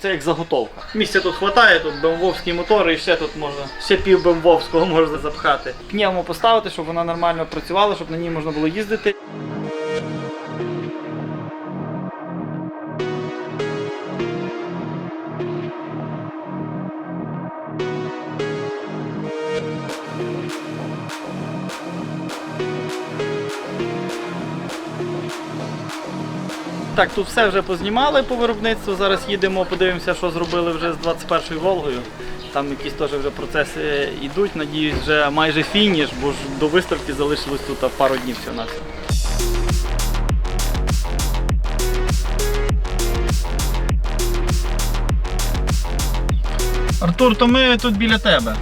Це як заготовка. Місця тут вистачає, тут бемвовські мотори і все тут можна, ще пів бемвовського можна запхати. Пневмо поставити, щоб вона нормально працювала, щоб на ній можна було їздити. Так, тут все вже познімали по виробництву. Зараз їдемо, подивимося, що зробили вже з 21-ю Волгою. Там якісь теж вже процеси йдуть. Надіюсь, вже майже фініш, бо ж до виставки залишилось тут пару днів всього на Артур, то ми тут біля тебе.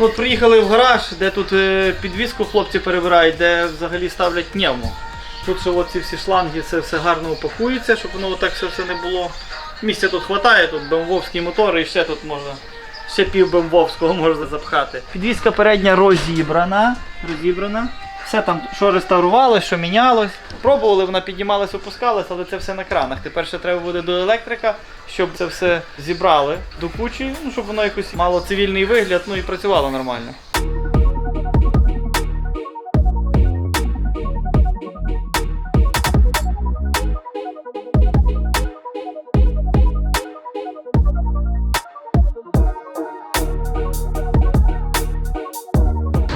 Ну, От приїхали в гараж, де тут е, підвіску хлопці перебирають, де взагалі ставлять пневму. Тут ще ці всі шланги, це все гарно упакується, щоб воно так все, все не було. Місця тут вистачає, тут бемвовські мотори і ще тут можна. Ще пів бемвовського можна запхати. Підвіска передня розібрана. розібрана. Все там, що реставрувалось, що мінялось. Пробували, вона піднімалась, опускалась, але це все на кранах. Тепер ще треба буде до електрика, щоб це все зібрали до кучі, ну, щоб воно якось мало цивільний вигляд, ну і працювало нормально.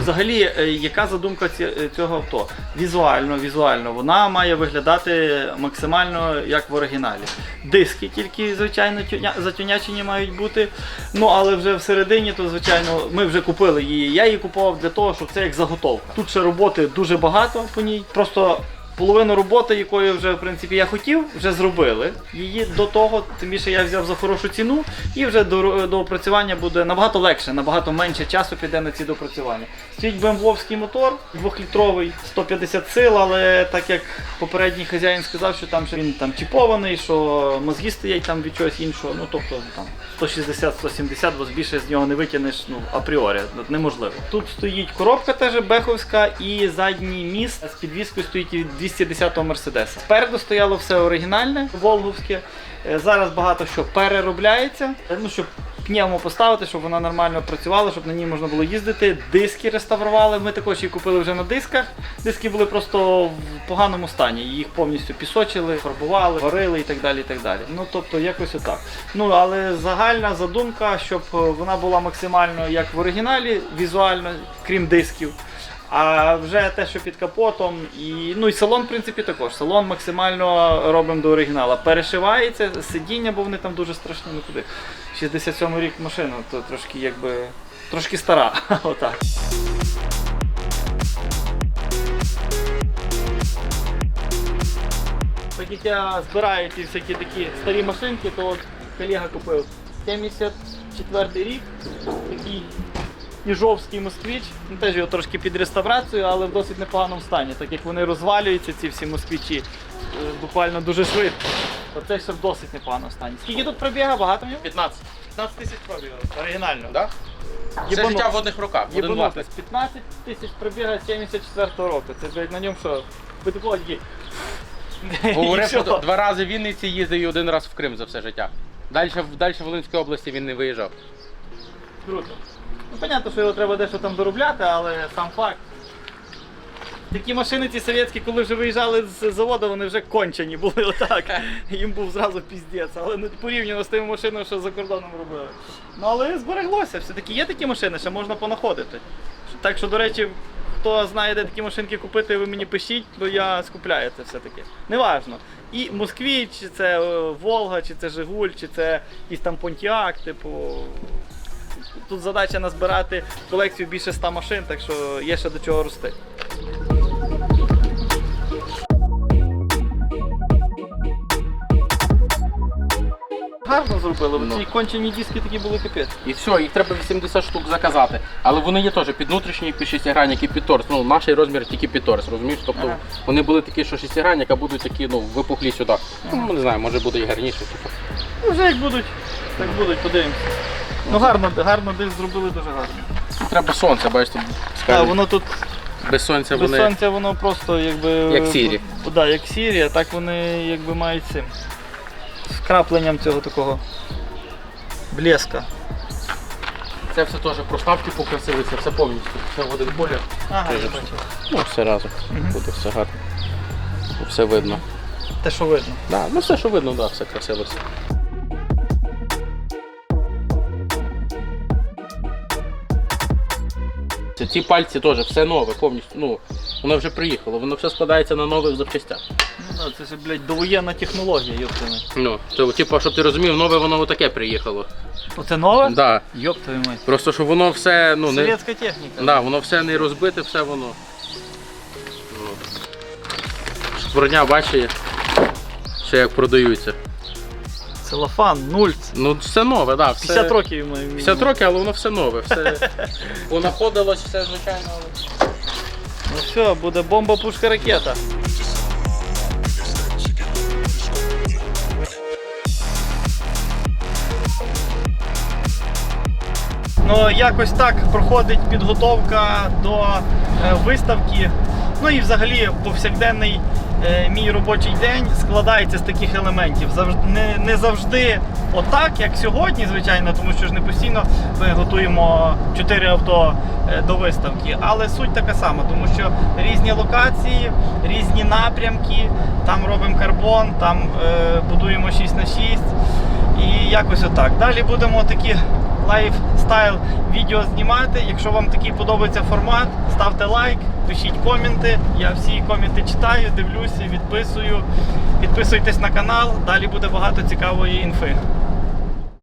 Взагалі, е, яка задумка е, цього авто? Візуально, візуально, вона має виглядати максимально як в оригіналі. Диски тільки, звичайно, тюня- затюнячені мають бути. Ну, але вже всередині, то, звичайно, ми вже купили її. Я її купував для того, щоб це як заготовка. Тут ще роботи дуже багато по ній. Просто Половину роботи, якої вже в принципі я хотів, вже зробили. Її до того, тим більше я взяв за хорошу ціну, і вже до, до опрацювання буде набагато легше, набагато менше часу піде на ці допрацювання. Стоїть бемвовський мотор, 2-літровий, 150 сил, але так як попередній хазяїн сказав, що там що він там чіпований, що мозги стоять там від чогось іншого, ну тобто там 160-170, бо більше з нього не витягнеш ну, апріорі, ну, неможливо. Тут стоїть коробка теж беховська і задній міст з підвіскою стоїть від 210-го Мерседеса. Спереду стояло все оригінальне, волговське. Е, Зараз багато що переробляється. Е, Ну, щоб пневмо поставити, щоб вона нормально працювала, щоб на ній можна було їздити. Диски реставрували. Ми також її купили вже на дисках. Диски були просто в поганому стані. Їх повністю пісочили, фарбували, варили і так далі. і так далі. Ну тобто якось отак. Ну але загальна задумка, щоб е, вона була максимально як в оригіналі, візуально, крім дисків. А вже те, що під капотом, і ну і салон, в принципі, також. Салон максимально робимо до оригінала. Перешивається, сидіння, бо вони там дуже страшні. Ну куди? 67 рік машина, то трошки якби трошки стара. Отак. Так як я збираю ті всякі такі старі машинки, то от колега купив 74 рік, такий Іжовський москвич. Ну, теж його трошки під реставрацію, але в досить непоганому стані, так як вони розвалюються, ці всі москвичі, е, буквально дуже швидко. Оце ще в досить непоганому стані. Скільки тут пробіга? Багато в нього? 15. 15 тисяч пробігу. Оригінально. Да? Все Єбанут- життя в одних руках. Єбанутись. 15 тисяч пробіга з 74 року. Це блядь, на ньому що? Ви такого. Говорив, що два рази в Вінниці їздив і один раз в Крим за все життя. Далі в Волинській області він не виїжджав. Круто. Ну, понятно, що його треба дещо там доробляти, але сам факт. Такі машини ці совєтські, коли вже виїжджали з заводу, вони вже кончені були отак. Їм був зразу піздець, але не порівняно з тими машинами, що за кордоном робили. Ну але збереглося, все-таки є такі машини, ще можна понаходити. Так що, до речі, хто знає, де такі машинки купити, ви мені пишіть, бо я скупляю це все-таки. Неважно. І Москві, чи це е, Волга, чи це Жигуль, чи це якийсь там Понтіак, типу. Тут задача назбирати колекцію більше 100 машин, так що є ще до чого рости. Гарно зробили, Ну. ці кончені диски такі були капець. І все, їх треба 80 штук заказати. Але вони є теж під внутрішній, під шестигранник і під торс. Ну, наш розмір тільки під торс, розумієш? Тобто Ага. вони були такі, що шестигранник, а будуть такі, ну, випухлі сюди. Ну, не знаю, може буде і гарніше. Типу. Ну, Вже як будуть, так будуть, подивимося. Ну гарно, гарно диск зробили дуже гарно. Треба сонце, бачите, Так, скажуть, воно тут без сонця без вони. сонця воно просто якби. Як сірі. Так, да, як сірі, а так вони якби мають цим. З крапленням цього такого блеска. Це все теж проставки покрасили, це все повністю. Все в один колір. Ага, я бачив. Ну, все разом. Буде все гарно. Все видно. Те, що видно. Да, ну все, що видно, да, все красиво. все. Ці пальці теж все нове, повністю. Ну, воно вже приїхало, воно все складається на нових запчастях. Ну так, це ж, блядь, довоєнна технологія, йоптими. Ну, то, типу, щоб ти розумів, нове воно отаке приїхало. Оце нове? Да. Йоп твою мать. Просто що воно все, ну, не. Совєтська техніка. Да, воно все не розбите, все воно. Ну. Броня бачить, ще як продаються. Целофан, нульц. Ну, все нове, так. Да, все... 50 років йому. 50 років, але воно все нове. Все понаходилось, все звичайно. Ну все, буде бомба, пушка, ракета. Ну, якось так проходить підготовка до е, виставки. Ну і взагалі повсякденний е, мій робочий день складається з таких елементів. Завжди, не, не завжди отак, як сьогодні, звичайно, тому що ж не постійно ми готуємо 4 авто е, до виставки. Але суть така сама, тому що різні локації, різні напрямки, там робимо карбон, там е, будуємо 6 на 6 і якось отак. Далі будемо такі лайфстайл відео знімати. Якщо вам такий подобається формат, ставте лайк, пишіть коменти. Я всі коменти читаю, дивлюся, відписую. Підписуйтесь на канал, далі буде багато цікавої інфи.